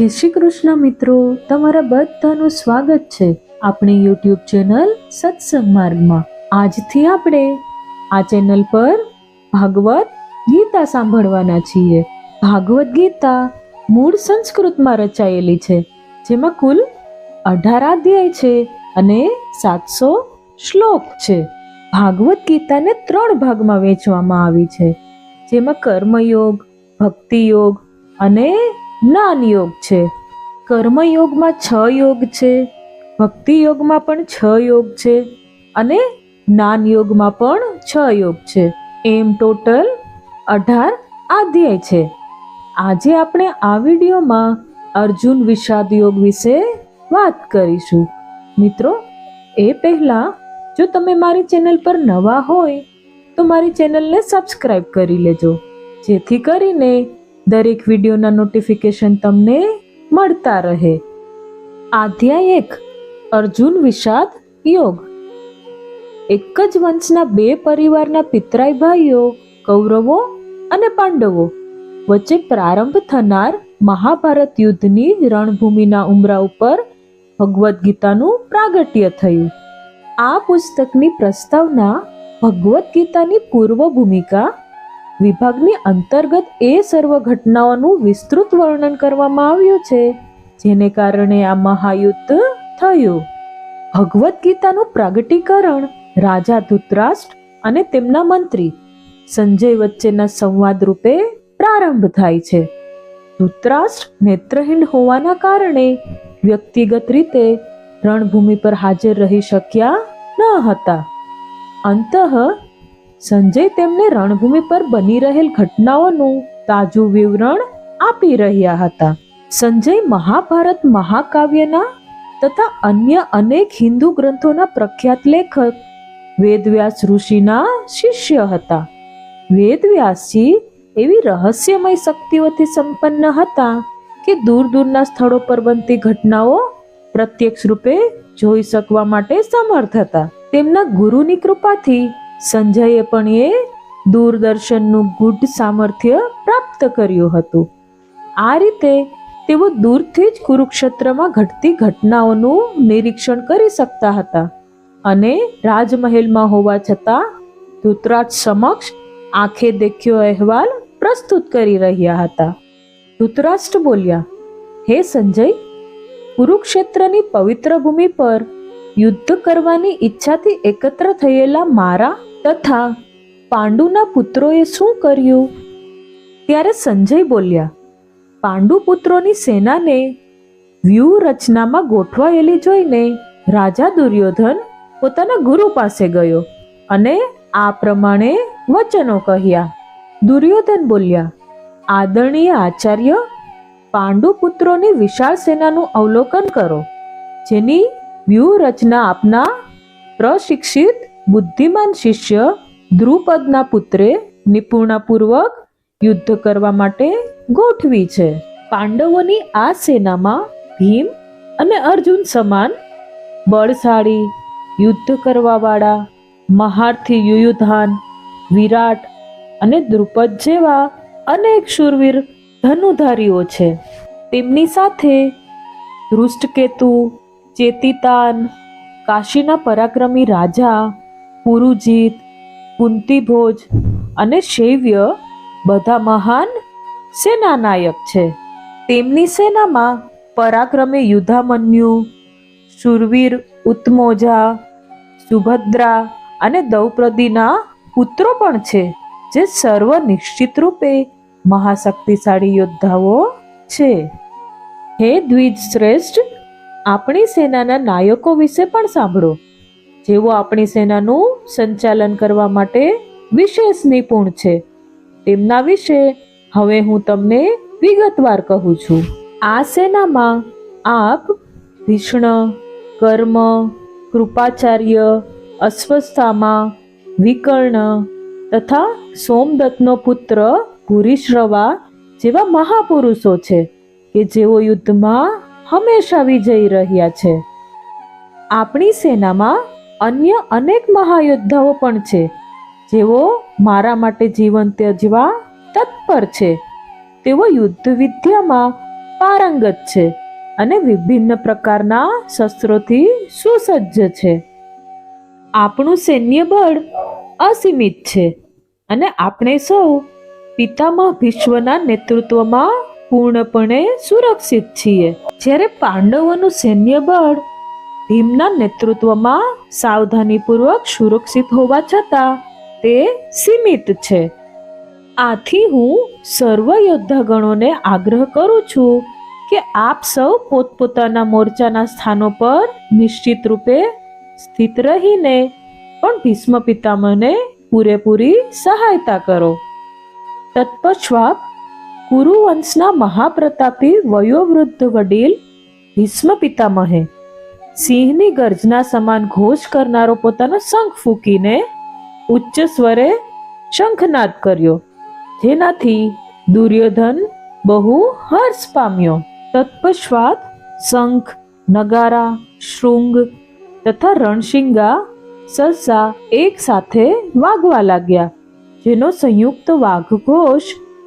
જય શ્રી કૃષ્ણ મિત્રો. તમારા બધાનું સ્વાગત છે આપણી યુટ્યુબ ચેનલ સત્સંગ માર્ગમાં. આજથી આપણે આ ચેનલ પર ભાગવત ગીતા સાંભળવાના છીએ. ભાગવત ગીતા મૂળ સંસ્કૃતમાં રચાયેલી છે. જેમાં કુલ અઢાર અધ્યાય છે અને સાતસો શ્લોક છે. ભાગવત ગીતાને ત્રણ ભાગમાં વહેંચવામાં આવી છે. જેમાં કર્મયોગ ભક્તિ યોગ અને જ્ઞાન યોગ છે. કર્મયોગમાં છ યોગ છે. ભક્તિ યોગમાં પણ છ યોગ છે. અને જ્ઞાન યોગમાં પણ છ યોગ છે. એમ ટોટલ અઢાર અધ્યાય છે. આજે આપણે આ વિડીયોમાં અર્જુન વિષાદ યોગ વિશે વાત કરીશું. મિત્રો, એ પહેલાં જો તમે મારી ચેનલ પર નવા હોય, તો મારી ચેનલને સબસ્ક્રાઈબ કરી લેજો. જેથી કરીને દરેક વિડીયોના નોટિફિકેશન તમને મળતા રહે. અધ્યાય એક, અર્જુન વિષાદ યોગ. એક જ વંશના બે પરિવારના પિતરાઈ ભાઈઓ, કૌરવો અને પાંડવો વચ્ચે પ્રારંભ થનાર મહાભારત યુદ્ધની રણભૂમિના ઉમરા ઉપર ભગવદ્ ગીતાનું પ્રાગટ્ય થયું. આ પુસ્તકની પ્રસ્તાવના ભગવદ્ ગીતાની પૂર્વ ભૂમિકા વિભાગની અંતર્ગત એ સર્વ ઘટનાઓનું વિસ્તૃત વર્ણન કરવામાં આવ્યું છે, જેને કારણે આ મહાયુદ્ધ થયું. ભગવદ્ ગીતાનું પ્રાગટીકરણ રાજા ધૃતરાષ્ટ્ર અને તેમના મંત્રી સંજય વચ્ચેના સંવાદ રૂપે પ્રારંભ થાય છે. ધૃતરાષ્ટ્ર નેત્રહીન હોવાના કારણે વ્યક્તિગત રીતે રણભૂમિ પર હાજર રહી શક્યા ન હતા. અંતઃ સંજય તેમને રણભૂમિ પર બની રહેલ ઘટનાઓનું તાજું વિવરણ આપી રહ્યા હતા. સંજય મહાભારત મહાકાવ્યના તથા અન્ય અનેક હિન્દુ ગ્રંથોના પ્રખ્યાત લેખક, વેદવ્યાસ ઋષિના શિષ્ય હતા. વેદવ્યાસજી એવી રહસ્યમય શક્તિઓથી સંપન્ન હતા કે દૂર દૂરના સ્થળો પર બનતી ઘટનાઓ પ્રત્યક્ષ રૂપે જોઈ શકવા માટે સમર્થ હતા. તેમના ગુરુની કૃપાથી સંજયે પણ એ દૂરદર્શનનું ગુઢ સામર્થ્ય પ્રાપ્ત કર્યું હતું. આ રીતે તેઓ દૂરથી જ કુરુક્ષેત્રમાં ઘટતી ઘટનાઓનું નિરીક્ષણ કરી શકતા હતા અને રાજમહેલમાં હોવા છતાં ધૃતરાજ સમક્ષ આંખે દેખ્યો અહેવાલ પ્રસ્તુત કરી રહ્યા હતા. ધૃતરાષ્ટ્ર બોલ્યા, હે સંજય, કુરુક્ષેત્રની પવિત્ર ભૂમિ પર યુદ્ધ કરવાની ઈચ્છાથી એકત્ર થયેલા મારા તથા પાંડુના પુત્રોએ શું કર્યું? ત્યારે સંજય બોલ્યા, પાંડુ પુત્રોની સેનાને વ્યૂહ રચનામાં ગોઠવાયેલી જોઈને રાજા દુર્યોધન પોતાના ગુરુ પાસે ગયો અને આ પ્રમાણે વચનો કહ્યા. દુર્યોધન બોલ્યા, આદરણીય આચાર્ય, પાંડુ પુત્રોની વિશાળ સેનાનું અવલોકન કરો, જેની વ્યૂહ રચના આપના પ્રશિક્ષિત બુદ્ધિમાન શિષ્ય દ્રુપદના પુત્રે નિપુણાપૂર્વક યુદ્ધ કરવા માટે ગોઠવી છે. પાંડવોની આ સેનામાં ભીમ અને અર્જુન સમાન બળશાળી, યુદ્ધ કરવાવાળા, મહારથી યુયુધાન વિરાટ અને દ્રુપદ જેવા અનેક શૂરવીર ધનુધારીઓ છે. તેમની સાથે ધૃષ્ટકેતુ ચેતિતાન, કાશીના પરાક્રમી રાજા પુરુજીત, કુંતીભોજ અને શૈવ્ય બધા મહાન સેનાનાયક છે. તેમની સેનામાં પરાક્રમે યુદ્ધામન્યુ, શુરવીર ઉત્મોજા, સુભદ્રા અને દ્રૌપદીના પુત્રો પણ છે, જે સર્વ નિશ્ચિત રૂપે મહાશક્તિશાળી યોદ્ધાઓ છે. હે દ્વિજ શ્રેષ્ઠ આપણી સેનાના નાયકો વિશે પણ સાંભળો. જેઓ આપણી સેનાનું સંચાલન કરવા માટે વિશેષ નિપુણ છે. તેમના વિશે હવે હું તમને વિગતવાર કહું છું. આ સેનામાં આપ ભીષ્ણ કર્મ, કૃપાચાર્ય, અસ્વસ્થામાં, વિકર્ણ તથા સોમદત્તનો પુત્ર ભૂરિશ્રવા જેવા મહાપુરુષો છે કે જેઓ યુદ્ધમાં હંમેશા વિજયી રહ્યા છે. આપણી સેનામાં અન્ય અનેક મહાયોદ્ધાઓ પણ છે, જેઓ મારા માટે જીવન ત્યજવા તત્પર છે. તેઓ યુદ્ધ વિદ્યામાં પારંગત છે અને વિભિન્ન પ્રકારના શસ્ત્રોથી સુસજ્જ છે. આપણું સૈન્ય બળ અસીમિત છે અને આપણે સૌ પિતામહ ભીષ્મના નેતૃત્વમાં પૂર્ણપણે સુરક્ષિત છીએ. જ્યારે પાંડવોનું સૈન્ય બળ ભીમના નેતૃત્વમાં સાવધાનીપૂર્વક સુરક્ષિત હોવા છતાં તે સીમિત છે. આથી હું સર્વ યોદ્ધાગણોને આગ્રહ કરું છું કે આપ સૌ પોતપોતાના મોરચાના સ્થાનો પર નિશ્ચિત રૂપે સ્થિત રહીને પણ ભીષ્મ પિતામહને પૂરેપૂરી સહાયતા કરો. તત્પશ્વાપ કુરુવંશના મહાપ્રતાપી વયોવૃદ્ધ વડીલ ભીષ્મ પિતામહે સિંહની ગર્જના સમાન ઘોષ કરનારો પોતાનો શંખ ફૂંકીને ઉચ્ચ સ્વરે શંખનાદ કર્યો. જેનાથી દુર્યોધન બહુ હર્ષ પામ્યો. તત્પશ્વાત શંખ, નગારા, શૃંગ તથા રણશિંગા સરસા એક સાથે વાગવા લાગ્યા. જેનો સંયુક્ત વાઘઘોષ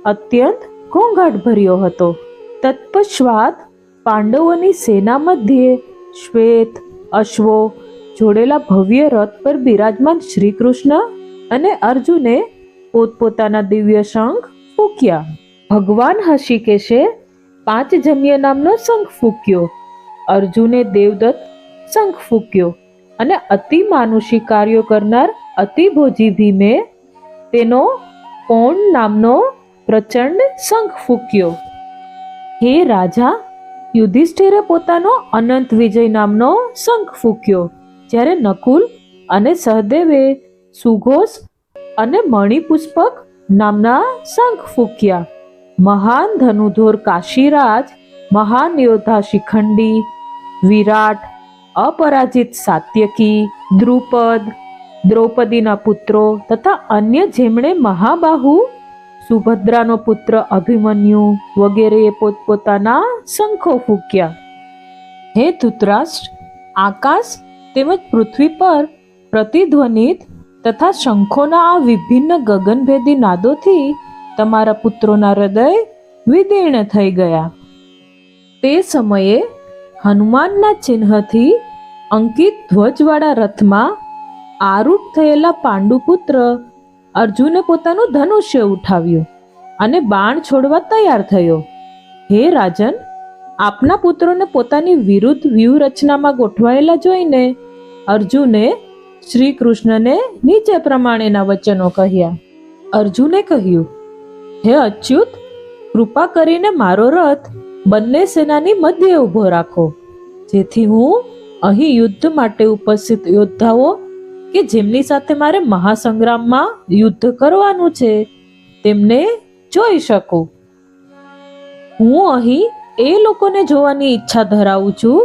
અત્યંત ઘોંઘાટ ભર્યો હતો. તત્પશ્વાત પાંડવોની સેના મધ્યે શ્વેત, અશ્વો જોડેલા ભવ્ય રથ પર બિરાજમાન શ્રી કૃષ્ણ અને અર્જુને પોતપોતાના દિવ્ય શંખ ફૂક્યા. ભગવાન હશિકેશે પાંચજન્ય નામનો શંખ ફૂક્યો. અર્જુને દેવદત્ત શંખ ફૂક્યો અને અતિ માનુષી કાર્યો કરનાર અતિભોજી ભીમે તેનો કોણ નામનો પ્રચંડ શંખ ફૂક્યો. હે રાજા યુધિષ્ઠિરે પોતાનો અનંત વિજય નામનો શંખ ફૂક્યો. જ્યારે નકુલ અને સહદેવે સુઘોષ અને મણિપુષ્પક નામના શંખ ફૂક્યા. મહાન ધનુધોર કાશીરાજ, મહાન યોદ્ધા શિખંડી, વિરાટ, અપરાજિત સાત્યકી, દ્રુપદ, દ્રૌપદીના પુત્રો તથા અન્ય જેમણે મહાબાહુ સુભદ્રાનો પુત્ર અભિમન્યુ વગેરેએ પોતપોતાના શંખો ફૂક્યા. હે ધૃતરાષ્ટ્ર, આકાશ તેમજ પૃથ્વી પર પ્રતિધ્વનિત તથા શંખોના આ વિભિન્ન ગગનભેદી નાદોથી તમારા પુત્રોના હૃદય વિદીર્ણ થઈ ગયા. તે સમયે હનુમાનના ચિહ્નથી અંકિત ધ્વજવાળા રથમાં આરૂઢ થયેલા પાંડુપુત્ર અર્જુને પોતાનું ધનુષ્ય ઉઠાવ્યું અને બાણ છોડવા તૈયાર થયો. હે રાજન, આપના પુત્રોને પોતાની વિરુદ્ધ વ્યૂહરચનામાં ગોઠવાયેલા જોઈને અર્જુને શ્રી કૃષ્ણને નીચે પ્રમાણેના વચનો કહ્યા. અર્જુને કહ્યું, હે અચ્યુત, કૃપા કરીને મારો રથ બંને સેનાની મધ્યે ઊભો રાખો, જેથી હું અહીં યુદ્ધ માટે ઉપસ્થિત યોદ્ધાઓ કે જેમની સાથે મારે મહાસંગ્રામમાં યુદ્ધ કરવાનું છે, તેમને જોઈ શકું. હું અહીં એ લોકોને જોવાની ઈચ્છા ધરાવું છું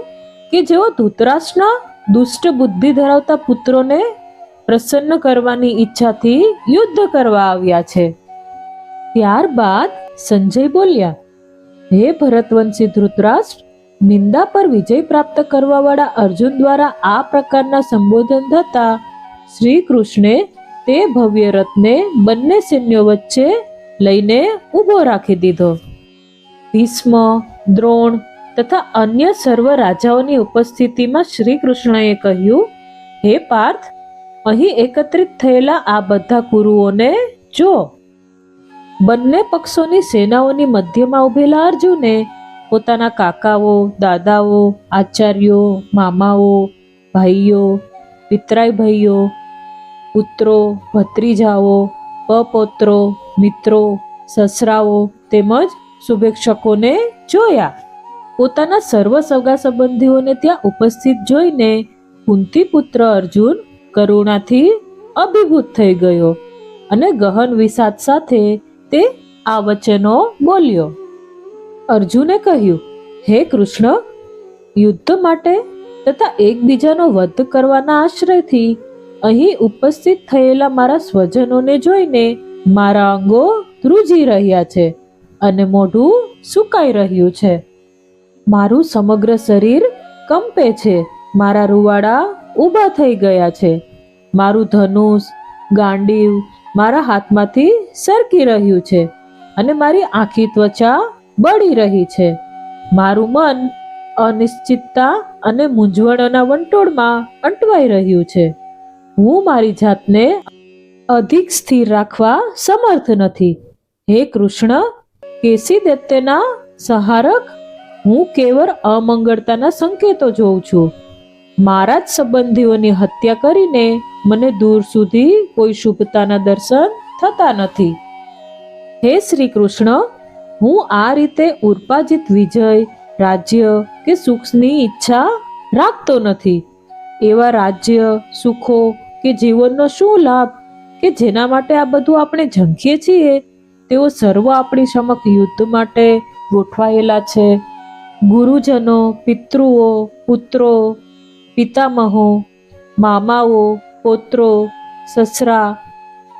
કે જેઓ ધૂતરાષ્ટ્રના દુષ્ટ બુદ્ધિ ધરાવતા પુત્રોને પ્રસન્ન કરવાની ઈચ્છાથી યુદ્ધ કરવા આવ્યા છે. ત્યારબાદ સંજય બોલ્યા, હે ભરતવંશી ધૃતરાષ્ટ્ર, નિંદા પર વિજય પ્રાપ્ત કરવાવાળા અર્જુન દ્વારા આ પ્રકારના સંબોધન થતા શ્રી કૃષ્ણે તે ભવ્ય રથને બંને સૈન્યો વચ્ચે લઈને ઊભો રાખી દીધો. ભીષ્મ, દ્રોણ તથા અન્ય સર્વ રાજાઓની ઉપસ્થિતિમાં શ્રી કૃષ્ણએ કહ્યું, હે પાર્થ, અહીં એકત્રિત થયેલા આ બધા કુરુઓને જો બંને પક્ષોની સેનાઓની મધ્યમાં ઉભેલા અર્જુને, પોતાના કાકાઓ, દાદાઓ, આચાર્યો, મામાઓ, ભાઈઓ પિતરાઈ ભાઈઓ, પુત્રો, ભત્રીજાઓ, પપોત્રો, મિત્રો, સસરાઓ તેમજ શુભેચ્છકોને જોયા. પોતાના સર્વ સગા સંબંધીઓને ત્યાં ઉપસ્થિત જોઈને કુંતી પુત્ર અર્જુન કરુણાથી અભિભૂત થઈ ગયો અને ગહન વિષાદ સાથે તે આ વચનો બોલ્યો. અર્જુને કહ્યું, હે કૃષ્ણ, યુદ્ધ માટે તથા એકબીજાનો વધ કરવાના આશ્રયથી અહીં ઉપસ્થિત થયેલા મારા સ્વજનોને જોઈને મારા અંગો ધ્રુજી રહ્યા છે અને મોઢું સુકાઈ રહ્યું છે. મારું સમગ્ર શરીર કંપે છે. મારા રૂવાડા ઊભા થઈ ગયા છે. મારું ધનુષ, ગાંડીવ મારા હાથમાંથી સરકી રહ્યું છે અને મારી આખી ત્વચા બળી રહી છે. મારું મન અનિશ્ચિતતા અને મૂંઝવણોના વંટોળમાં અંટવાઈ રહ્યું છે. હું મારી જાતને અધિક સ્થિર રાખવા સમર્થ નથી. હે કૃષ્ણ, કેસી દૈત્યના સહારક, હું કેવળ અમંગળતાના સંકેતો જોઉં છું. મારા જ સંબંધીઓની હત્યા કરીને મને દૂર સુધી કોઈ શુભતાના દર્શન થતા નથી. હે શ્રી કૃષ્ણ, હું આ રીતે ઉર્પાજિત વિજય રાજ્ય કે સુખની ઈચ્છા રાખતો નથી. એવા રાજ્ય, સુખો કે જીવનનો શું લાભ? કે જેના માટે આ બધું આપણે ઝંખીએ છીએ? તેઓ સર્વ આપણી સમક્ષ યુદ્ધ માટે ગોઠવાયેલા છે. ગુરુજનો, પિતૃઓ, પુત્રો, પિતામહો, મામાઓ, પોત્રો, સસરા,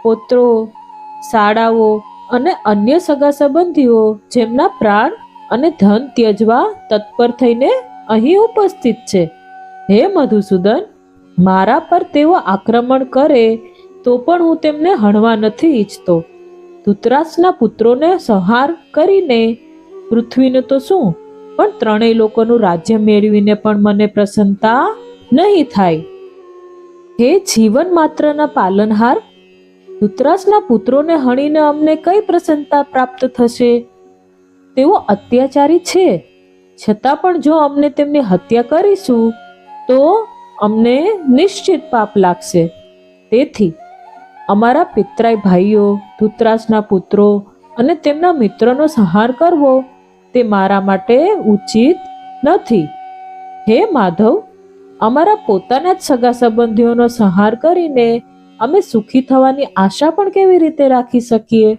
પોત્રો, શાળાઓ અને અન્ય સગા સંબંધીઓ જેમના પ્રાણ અને ધન ત્યજવા તત્પર થઈને અહીં ઉપસ્થિત છે. હે મધુસૂદન, મારા પર તેઓ આક્રમણ કરે તો પણ હું તેમને હણવા નથી ઈચ્છતો. ધૂતરાસના પુત્રોને સંહાર કરીને પૃથ્વીને તો શું? પણ ત્રણેય લોકોનું રાજ્ય મેળવીને પણ મને પ્રસન્નતા નહીં થાય. હે જીવન માત્રના પાલનહાર ધૂતરાસના પુત્રોને હણીને અમને કઈ પ્રસન્નતા પ્રાપ્ત થશે? તેઓ અત્યાચારી છે. છતાં પણ જો અમને તેમની હત્યા કરીશું, તો અમને નિશ્ચિત પાપ લાગશે. તેથી, અમારા પિતરાય ભાઈઓ ધૂતરાજના પુત્રો અને તેમના મિત્રોનો સંહાર કરવો તે મારા માટે ઉચિત નથી. હે માધવ, અમારા પોતાના જ સગા સંબંધીઓનો સંહાર કરીને અમે સુખી થવાની આશા પણ કેવી રીતે રાખી શકીએ?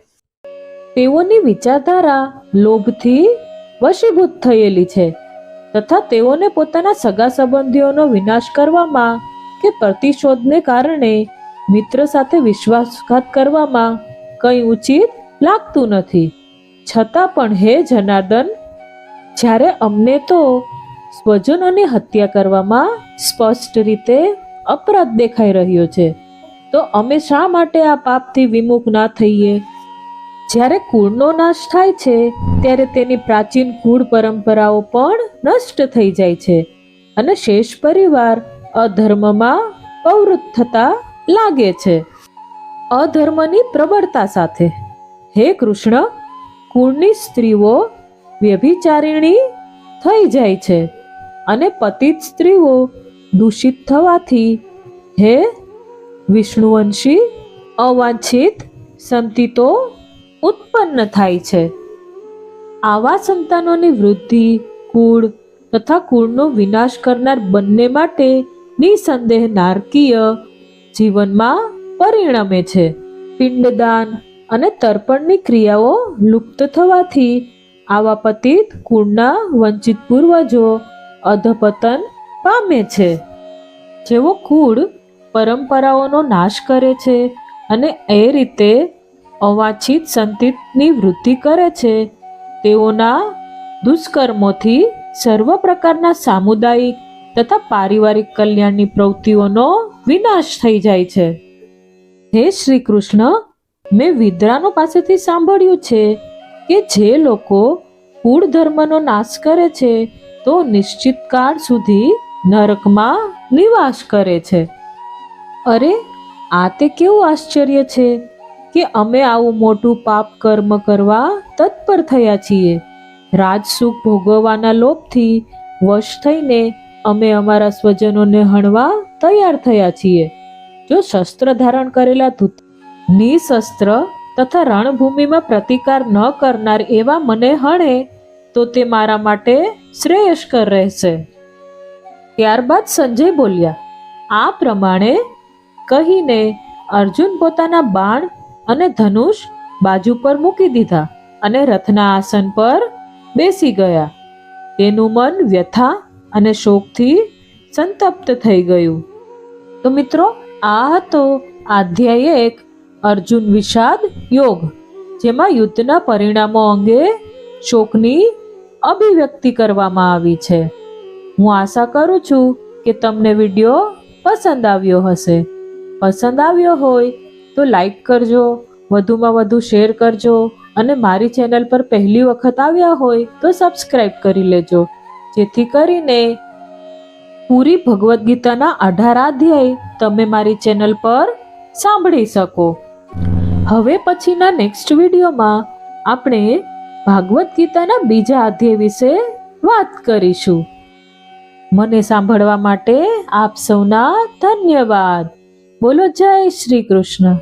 તેઓની વિચારધારા લોભથી વશીભૂત થયેલી છે તથા તેઓને પોતાના સગા સંબંધીઓનો વિનાશ કરવામાં કે પ્રતિશોધને કારણે મિત્ર સાથે વિશ્વાસઘાત કરવામાં કંઈ ઉચિત લાગતું નથી. છતાં પણ હે જનાર્દન, જ્યારે અમને તો સ્વજનોની હત્યા કરવામાં સ્પષ્ટ રીતે અપરાધ દેખાઈ રહ્યો છે, તો અમે શા માટે આ પાપથી વિમુખ ના થઈએ? જ્યારે કુળનો નાશ થાય છે, ત્યારે તેની પ્રાચીન કુળ પરંપરાઓ પણ નષ્ટ થઈ જાય છે અને શેષ પરિવાર અધર્મમાં પ્રવૃત્ત થતા લાગે છે. અધર્મની પ્રબળતા સાથે, હે કૃષ્ણ, કુળની સ્ત્રીઓ વ્યભિચારિણી થઈ જાય છે અને પતિત સ્ત્રીઓ દૂષિત થવાથી, હે વિષ્ણુવંશી, અવાંછિત સંતિતો ઉત્પન્ન થાય છે. આવા સંતાનોની વૃદ્ધિ, કુળ તથા કુળનો વિનાશ કરનાર બંને માટે નિસંદેહ નારકીય જીવનમાં પરિણમે છે. પિંડદાન અને તર્પણની ક્રિયાઓ લુપ્ત થવાથી આવા પતિત કુળના વંચિત પૂર્વજો અધપતન પામે છે. જેવો કુળ પરંપરાઓનો નાશ કરે છે અને એ રીતે અવાંછિત સંતિતની વૃદ્ધિ કરે છે. તેઓના દુષ્કર્મોથી સર્વ પ્રકારના સામુદાયિક તથા પારિવારિક કલ્યાણની પ્રવૃત્તિઓનો વિનાશ થઈ જાય છે. હે શ્રી કૃષ્ણ મેં વિદ્રાનો પાસેથી સાંભળ્યું છે કે જે લોકો કુળ ધર્મનો નાશ કરે છે, તો નિશ્ચિત કાળ સુધી નરકમાં નિવાસ કરે છે. અરે, આ તે કેવું આશ્ચર્ય છે? કે અમે આવું મોટું પાપ કર્મ કરવા તત્પર થયા છીએ. રાજસુખ ભોગવવાના લોભથી વશ થઈને અમે અમારા સ્વજનોને હણવા તૈયાર થયા છીએ. જો શસ્ત્ર ધારણ કરેલા ધૂત નિશસ્ત્ર તથા રણભૂમિમાં પ્રતિકાર ન કરનાર એવા મને હણે, તો તે મારા માટે શ્રેયસ્કર રહેશે. ત્યારબાદ સંજય બોલ્યા, આ પ્રમાણે કહીને અર્જુન પોતાના બાણ અને ધનુષ બાજુ પર મૂકી દીધા અને રથના આસન પર બેસી ગયા. તેનું મન વ્યથા અને શોકથી સંતપ્ત થઈ ગયું. તો મિત્રો, આ હતો અધ્યાય એક અર્જુન વિષાદ યોગ, જેમાં યુદ્ધના પરિણામો અંગે શોકની અભિવ્યક્તિ કરવામાં આવી છે. હું આશા કરું છું કે તમને વીડિયો પસંદ આવ્યો હશે. પસંદ આવ્યો હોય તો લાઈક કરજો, વધુમાં વધુ શેર કરજો અને મારી ચેનલ પર પહેલી વખત આવ્યા હોય તો સબસ્ક્રાઈબ કરી લેજો. જેથી કરીને પૂરી ભગવદ્ ગીતાના અઢાર અધ્યાય તમે મારી ચેનલ પર સાંભળી શકો. હવે પછીના નેક્સ્ટ વિડીયોમાં આપણે ભાગવદ્ ગીતાના બીજા અધ્યાય વિશે વાત કરીશું. મને સાંભળવા માટે આપ સૌના ધન્યવાદ. બોલો જય શ્રી કૃષ્ણ.